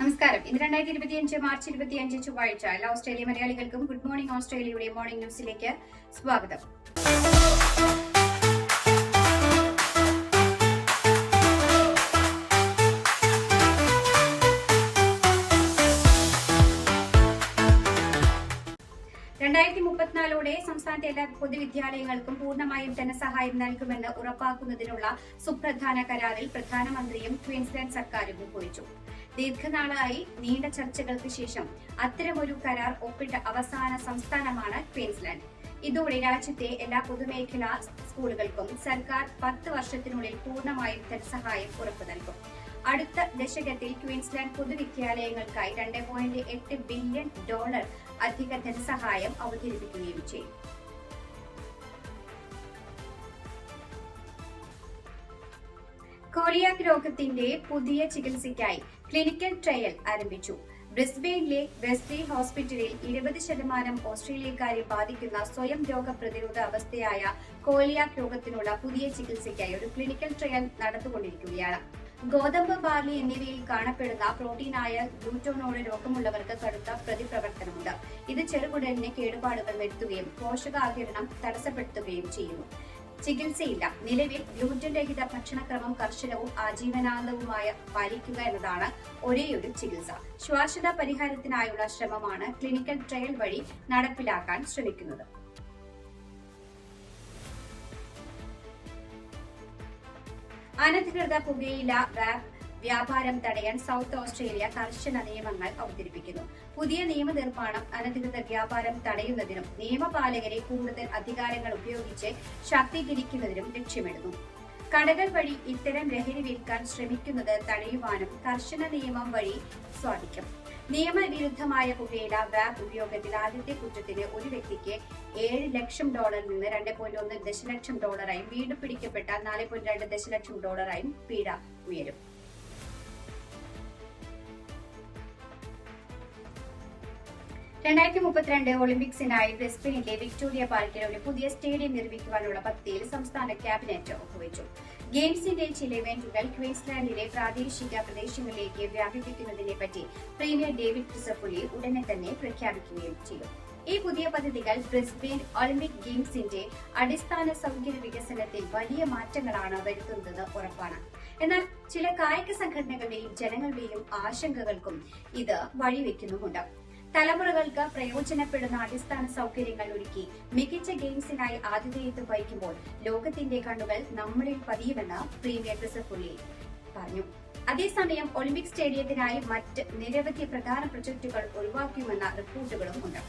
നമസ്കാരം. ഇന്ന് രണ്ടായിരത്തി ഇരുപത്തിയഞ്ച് മാർച്ച് ഇരുപത്തിയഞ്ച് ചൊവ്വാഴ്ച എല്ലാ ഓസ്ട്രേലിയ മലയാളികൾക്കും ഗുഡ് മോർണിംഗ് ഓസ്ട്രേലിയയുടെ മോർണിംഗ് ന്യൂസിലേക്ക് സ്വാഗതം. രണ്ടായിരത്തി മുപ്പത്തിനാലോടെ സംസ്ഥാനത്തെ എല്ലാ പൊതുവിദ്യാലയങ്ങൾക്കും പൂർണമായും ധനസഹായം നൽകുമെന്ന് ഉറപ്പാക്കുന്നതിനുള്ള സുപ്രധാന കരാറിൽ പ്രധാനമന്ത്രിയും ക്വീൻസ്ലാൻഡ് സർക്കാരും ഒപ്പുവെച്ചു. ദീർഘനാളായി നീണ്ട ചർച്ചകൾക്ക് ശേഷം അത്തരമൊരു കരാർ ഒപ്പിട്ട അവസാന സംസ്ഥാനമാണ് ക്വീൻസ്ലാൻഡ്. ഇതോടെ രാജ്യത്തെ എല്ലാ പൊതുമേഖലാ സ്കൂളുകൾക്കും സർക്കാർ പത്ത് വർഷത്തിനുള്ളിൽ പൂർണമായും ധനസഹായം ഉറപ്പു നൽകും. അടുത്ത ദശകത്തിൽ ക്വീൻസ്ലാൻഡ് പൊതുവിദ്യാലയങ്ങൾക്കായി രണ്ട് പോയിന്റ് എട്ട് ബില്യൺ ഡോളർ അധിക ധനസഹായം അവതരിപ്പിക്കുകയും ചെയ്യും. കോളിയാക് രോഗത്തിന്റെ പുതിയ ചികിത്സയ്ക്കായി ക്ലിനിക്കൽ ട്രയൽ ആരംഭിച്ചു. ബ്രിസ്ബെയിനിലെ വെസ്ലി ഹോസ്പിറ്റലിൽ ഇരുപത് ശതമാനം ഓസ്ട്രേലിയക്കാരെ ബാധിക്കുന്ന സ്വയം രോഗ പ്രതിരോധ അവസ്ഥയായ കോലിയാക് രോഗത്തിനുള്ള പുതിയ ചികിത്സയ്ക്കായി ഒരു ക്ലിനിക്കൽ ട്രയൽ നടന്നുകൊണ്ടിരിക്കുകയാണ്. ഗോതമ്പ് ബാർലി എന്നിവയിൽ കാണപ്പെടുന്ന പ്രോട്ടീനായ ഗ്ലൂറ്റോണോട് രോഗമുള്ളവർക്ക് കടുത്ത പ്രതിപ്രവർത്തനമുണ്ട്. ഇത് ചെറുകുടലിന് കേടുപാടുകൾ വരുത്തുകയും പോഷകാകിരണം തടസ്സപ്പെടുത്തുകയും ചെയ്യുന്നു. ചികിത്സയില്ല. നിലവിൽ ഗ്ലൂറ്റൻ രഹിത ഭക്ഷണക്രമം കർശനവും ആജീവനാന്തവുമായ പാലിക്കുക എന്നതാണ് ഒരേയൊരു ചികിത്സ. ശ്വാസത പരിഹാരത്തിനായുള്ള ശ്രമമാണ് ക്ലിനിക്കൽ ട്രയൽ വഴി നടപ്പിലാക്കാൻ ശ്രമിക്കുന്നത്. അനധികൃത പുകയില വാപ്പ് വ്യാപാരം തടയാൻ സൗത്ത് ഓസ്ട്രേലിയ കർശന നിയമങ്ങൾ അവതരിപ്പിക്കുന്നു. പുതിയ നിയമനിർമ്മാണം അനധികൃത വ്യാപാരം തടയുന്നതിനും നിയമപാലകരെ കൂടുതൽ അധികാരങ്ങൾ ഉപയോഗിച്ച് ശാക്തീകരിക്കുന്നതിനും ലക്ഷ്യമിടുന്നു. കടകൾ വഴി ഇത്തരം ലഹരി വിൽക്കാൻ ശ്രമിക്കുന്നത് തടയുവാനും കർശന നിയമം വഴി സാധിക്കും നിയമവിരുദ്ധമായ പുകയില വാപ്പ് ഉപയോഗത്തിൽ ആദ്യത്തെ കുറ്റത്തിന് ഒരു വ്യക്തിക്ക് ഏഴ് ലക്ഷം ഡോളറിൽ നിന്ന് രണ്ട് പോയിന്റ് ഒന്ന് ദശലക്ഷം ഡോളറായും വീണ്ടും പിടിക്കപ്പെട്ട നാല് പോയിന്റ് രണ്ട് ദശലക്ഷം ഡോളറായും പീഡ ഉയരും. രണ്ടായിരത്തി മുപ്പത്തിരണ്ട് ഒളിമ്പിക്സിനായി ബ്രിസ്ബനിലെ വിക്ടോറിയ പാർക്കിൽ ഒരു പുതിയ സ്റ്റേഡിയം നിർമ്മിക്കുവാനുള്ള പദ്ധതിയിൽ സംസ്ഥാന ക്യാബിനറ്റ് ഒപ്പുവെച്ചു. ഗെയിംസിന്റെ ചില ഇവന്റുകൾ ക്വീൻസ്ലാൻഡിലെ പ്രാദേശിക പ്രദേശങ്ങളിലേക്ക് വ്യാപിപ്പിക്കുന്നതിനെ പറ്റി പ്രീമിയർ ഡേവിഡ് ക്രിസഫുലി ഉടനെ തന്നെ പ്രഖ്യാപിക്കുകയും ചെയ്യും ഈ പുതിയ പദ്ധതികൾ ബ്രിസ്ബെയിൻ ഒളിമ്പിക് ഗെയിംസിന്റെ അടിസ്ഥാന സൗകര്യ വികസനത്തിൽ വലിയ മാറ്റങ്ങളാണ് വരുത്തുന്നത് ഉറപ്പാണ്. എന്നാൽ ചില കായിക സംഘടനകളുടെയും ജനങ്ങളുടെയും ആശങ്കകൾക്കും ഇത് വഴിവെക്കുന്നുമുണ്ട്. തലമുറകൾക്ക് പ്രയോജനപ്പെടുന്ന അടിസ്ഥാന സൗകര്യങ്ങൾ ഒരുക്കി മികച്ച ഗെയിംസിനായി ആതിഥേയത്വം വഹിക്കുമ്പോൾ ലോകത്തിന്റെ കണ്ണുകൾ നമ്മളിൽ പതിയുമെന്ന് പ്രീമിയർ ക്രിസഫുള്ളി പറഞ്ഞു. അതേസമയം ഒളിമ്പിക് സ്റ്റേഡിയത്തിനായി മറ്റ് നിരവധി പ്രധാന പ്രൊജക്ടുകൾ ഒഴിവാക്കിയുമെന്ന റിപ്പോർട്ടുകളും ഉണ്ട്.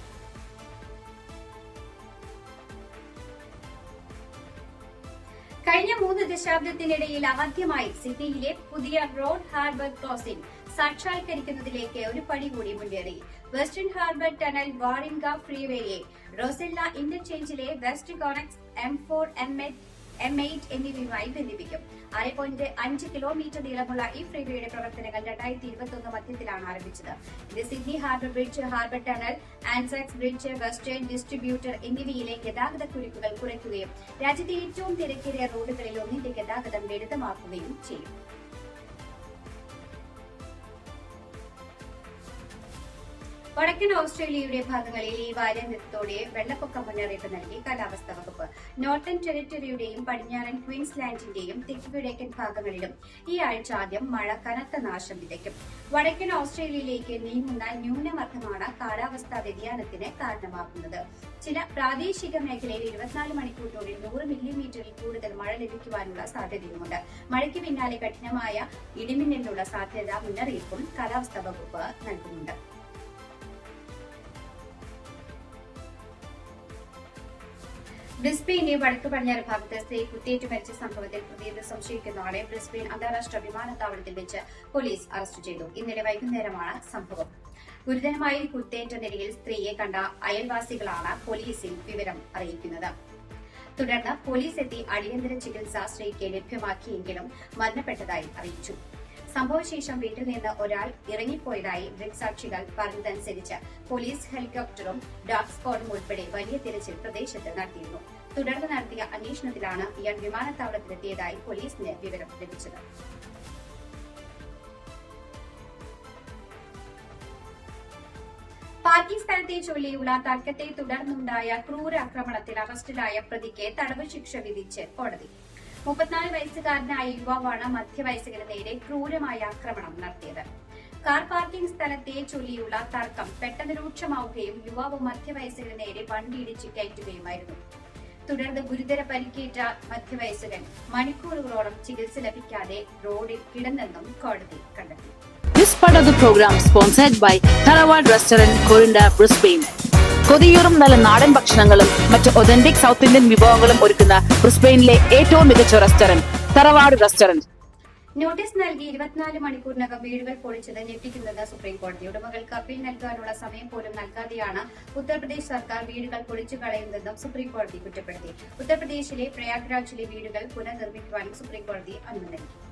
കഴിഞ്ഞ മൂന്ന് ദശാബ്ദത്തിനിടയിൽ ആദ്യമായി സിഡ്നിയിലെ പുതിയ റോഡ് ഹാർബർ ക്രോസിംഗ് സാക്ഷാത്കരിക്കുന്നതിലേക്ക് ഒരു പടി കൂടി മുന്നേറി. വെസ്റ്റേൺ ഹാർബർ ടണൽ വാറിംഗ ഫ്രീവേയെ Rozelle ഇന്റർചേഞ്ചിലെ WestConnex M four M eight M eight എന്നിവയുമായി ബന്ധിപ്പിക്കും. ആറ് പോയിന്റ് അഞ്ച് കിലോമീറ്റർ നീളമുള്ള ഈ ഫ്രീവേയുടെ പ്രവർത്തനങ്ങൾ രണ്ടായിരത്തി ഇരുപത്തി ഒന്ന് മധ്യത്തിലാണ് ആരംഭിച്ചത്. ഇത് Sydney harbour bridge harbour tunnel Anzacs bridge western distributor എന്നിവയിലെ ഗതാഗത കുരുക്കുകൾ കുറയ്ക്കുകയും രാജ്യത്തെ ഏറ്റവും തിരക്കേറിയ റോഡുകളിൽ ഒന്നിന്റെ ഗതാഗതം ലളിതമാക്കുകയും ചെയ്യും. വടക്കൻ ഓസ്ട്രേലിയയുടെ ഭാഗങ്ങളിൽ ഈ വാരാന്ത്യത്തോടെ വെള്ളപ്പൊക്ക മുന്നറിയിപ്പ് നൽകി കാലാവസ്ഥാ വകുപ്പ്. നോർത്തേൺ ടെറിറ്ററിയുടെയും പടിഞ്ഞാറൻ ക്വീൻസ്ലാൻഡിന്റെയും തെക്ക് ഭാഗങ്ങളിലും ഈ ആഴ്ച ആദ്യം മഴ കനത്ത നാശം വിതയ്ക്കും. വടക്കൻ ഓസ്ട്രേലിയയിലേക്ക് നീങ്ങുന്ന ന്യൂനമർദ്ദമാണ് കാലാവസ്ഥാ വ്യതിയാനത്തിന് കാരണമാകുന്നത്. ചില പ്രാദേശിക മേഖലയിൽ ഇരുപത്തിനാല് മണിക്കൂറിനുള്ളിൽ നൂറ് മില്ലിമീറ്ററിൽ കൂടുതൽ മഴ ലഭിക്കുവാനുള്ള സാധ്യതയുമുണ്ട്. മഴയ്ക്ക് പിന്നാലെ കഠിനമായ ഇടിമിന്നലിനുള്ള സാധ്യത മുന്നറിയിപ്പും കാലാവസ്ഥാ വകുപ്പ് നൽകുന്നുണ്ട്. ബ്രിസ്ബെയിന്റെ വടക്ക് പടിഞ്ഞാറ് ഭാഗത്ത് സ്ത്രീ കുത്തിയേറ്റ് മരിച്ച സംഭവത്തിൽ പ്രതിയെന്ന് സംശയിക്കുന്നതോടെ ബ്രിസ്ബെയിൻ അന്താരാഷ്ട്ര വിമാനത്താവളത്തിൽ വെച്ച് പോലീസ് അറസ്റ്റ് ചെയ്തു. ഇന്നലെ വൈകുന്നേരമാണ് സംഭവം. ഗുരുതരമായി കുത്തേറ്റ നിലയിൽ സ്ത്രീയെ കണ്ട അയൽവാസികളാണ് പോലീസിൽ വിവരം അറിയിക്കുന്നത്. തുടർന്ന് പോലീസ് എത്തി അടിയന്തര ചികിത്സ സ്ത്രീക്ക് ലഭ്യമാക്കിയെങ്കിലും മരണപ്പെട്ടതായി അറിയിച്ചു. സംഭവശേഷം വീട്ടിൽ നിന്ന് ഒരാൾ ഇറങ്ങിപ്പോയതായി ദൃക്സാക്ഷികൾ പറഞ്ഞതനുസരിച്ച് പോലീസ് ഹെലികോപ്റ്ററും ഡോഗ് സ്ക്വാഡും ഉൾപ്പെടെ വലിയ തിരച്ചിൽ പ്രദേശത്ത് നടത്തിയിരുന്നു. തുടർന്ന് നടത്തിയ അന്വേഷണത്തിലാണ് ഇയാൾ വിമാനത്താവളത്തിലെത്തിയതായി പോലീസിന് വിവരം ലഭിച്ചത്. പാകിസ്ഥാനത്തെ ചൊല്ലിയുള്ള തർക്കത്തെ തുടർന്നുണ്ടായ ക്രൂരാക്രമണത്തിൽ അറസ്റ്റിലായ പ്രതിക്ക് തടവ് ശിക്ഷ വിധിച്ച് കോടതി. മുപ്പത്തിനാല് വയസ്സുകാരനായ യുവാവാണ് മധ്യവയസ്കന് നേരെ ക്രൂരമായ ആക്രമണം നടത്തിയത്. കാർ പാർക്കിംഗ് സ്ഥലത്തെ ചൊല്ലിയുള്ള തർക്കം പെട്ടെന്ന് രൂക്ഷമാവുകയും യുവാവ് മധ്യവയസ്കന് നേരെ വണ്ടിയിടിച്ച് കയറ്റുകയുമായിരുന്നു. തുടർന്ന് ഗുരുതര പരിക്കേറ്റ മധ്യവയസ്കൻ മണിക്കൂറുകളോളം ചികിത്സ ലഭിക്കാതെ റോഡിൽ കിടന്നെന്നും കോടതി കണ്ടെത്തി. This part of the program sponsored by Tharawad Restaurant, Corinda, Brisbane. കൊതിയൂറും നല്ല നാടൻ ഭക്ഷണങ്ങളും മറ്റ് ഒതന്റിക് സൗത്ത് ഇന്ത്യൻ വിഭവങ്ങളും ഒരുക്കുന്ന ബ്രിസ്ബെയിനിലെ ഏറ്റവും മികച്ച റെസ്റ്റോറന്റ് തറവാട് റെസ്റ്റോറന്റ് നോട്ടീസ് നൽകി ഇരുപത്തിനാല് മണിക്കൂറിനകം വീടുകൾ പൊളിച്ചത് ഞെട്ടിക്കുന്നത് സുപ്രീം കോടതി. ഉടമകൾക്ക് അപ്പീൽ നൽകാനുള്ള സമയം പോലും നൽകാതെയാണ് ഉത്തർപ്രദേശ് സർക്കാർ വീടുകൾ പൊളിച്ചു കളയുന്നതെന്നും സുപ്രീം കോടതി കുറ്റപ്പെടുത്തി. ഉത്തർപ്രദേശിലെ പ്രയാഗ്രാജിലെ വീടുകൾ പുനർനിർമ്മിക്കുവാനും സുപ്രീം കോടതി അനുമതി നൽകി.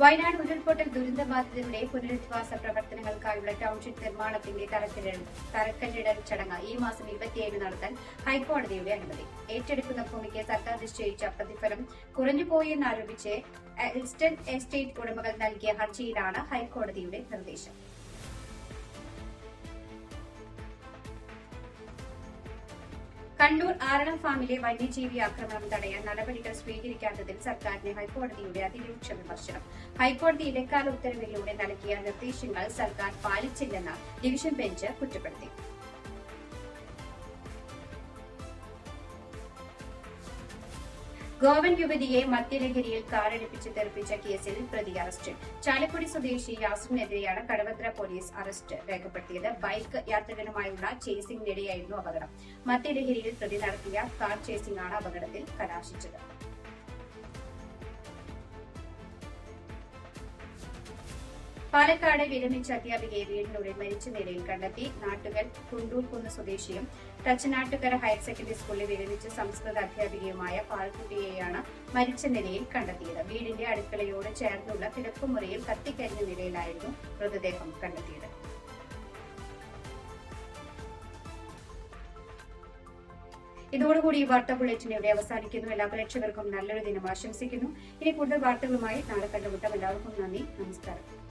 വയനാട് ഉരുൾപൊട്ടൽ ദുരന്തബാധിതരുടെ പുനരധിവാസ പ്രവർത്തനങ്ങൾക്കായുള്ള ടൌൺഷിപ്പ് നിർമ്മാണത്തിന്റെ തറക്കല്ലിടൽ ചടങ്ങ് ഈ മാസം ഇരുപത്തിയേഴ് നടത്താൻ ഹൈക്കോടതിയുടെ അനുമതി. ഏറ്റെടുക്കുന്ന ഭൂമിക്ക് സർക്കാർ നിശ്ചയിച്ച പ്രതിഫലം കുറഞ്ഞുപോയെന്നാരോപിച്ച് എസ്റ്റേറ്റ് ഉടമകൾ നൽകിയ ഹർജിയിലാണ് ഹൈക്കോടതിയുടെ നിർദ്ദേശം. കണ്ണൂർ ആരണം ഫാമിലെ വന്യജീവി ആക്രമണം തടയാൻ നടപടികൾ സ്വീകരിക്കാത്തതിൽ സർക്കാരിന് ഹൈക്കോടതിയുടെ അതിരൂക്ഷ വിമർശനം. ഹൈക്കോടതി ഇടക്കാല ഉത്തരവിലൂടെ നൽകിയ നിർദ്ദേശങ്ങൾ സർക്കാർ പാലിച്ചില്ലെന്ന് ഡിവിഷൻ ബെഞ്ച് കുറ്റപ്പെടുത്തി. ഗോവൻ യുവതിയെ മദ്യലഹരിയിൽ കാറടിപ്പിച്ച് തെറിപ്പിച്ച കേസിൽ പ്രതി അറസ്റ്റ്. ചാലക്കുടി സ്വദേശി യാസിനെതിരെയാണ് കടവത്ര പോലീസ് അറസ്റ്റ് രേഖപ്പെടുത്തിയത്. ബൈക്ക് യാത്രികനുമായുള്ള ചേസിംഗിനിടെയായിരുന്നു അപകടം. മദ്യലഹരിയിൽ പ്രതി നടത്തിയ കാർ ചേസിംഗാണ് അപകടത്തിൽ കലാശിച്ചത്. പാലക്കാട് വിരമിച്ച അധ്യാപികയെ വീടിനുള്ളിൽ മരിച്ച നിലയിൽ കണ്ടെത്തി നാട്ടുകൽ കുണ്ടൂർക്കുന്ന് സ്വദേശിയും തച്ചനാട്ടുകര ഹയർ സെക്കൻഡറി സ്കൂളിൽ വിരമിച്ച സംസ്കൃത അധ്യാപികയുമായ പാൽക്കുട്ടിയെയാണ് മരിച്ച നിലയിൽ കണ്ടെത്തിയത്. വീടിന്റെ അടുക്കളയോട് ചേർന്നുള്ള കിടപ്പുമുറിയിൽ കത്തിക്കരിഞ്ഞ നിലയിലായിരുന്നു മൃതദേഹം കണ്ടെത്തിയത്. ഇതോടുകൂടി ഈ വാർത്താ ബുള്ളറ്റിൻ ഇവിടെ അവസാനിക്കുന്നു. എല്ലാ പ്രേക്ഷകർക്കും നല്ലൊരു ദിനം ആശംസിക്കുന്നു. ഇനി കൂടുതൽ വാർത്തകളുമായി നാളെ കണ്ടുമുട്ടാം. എല്ലാവർക്കും നന്ദി. നമസ്കാരം.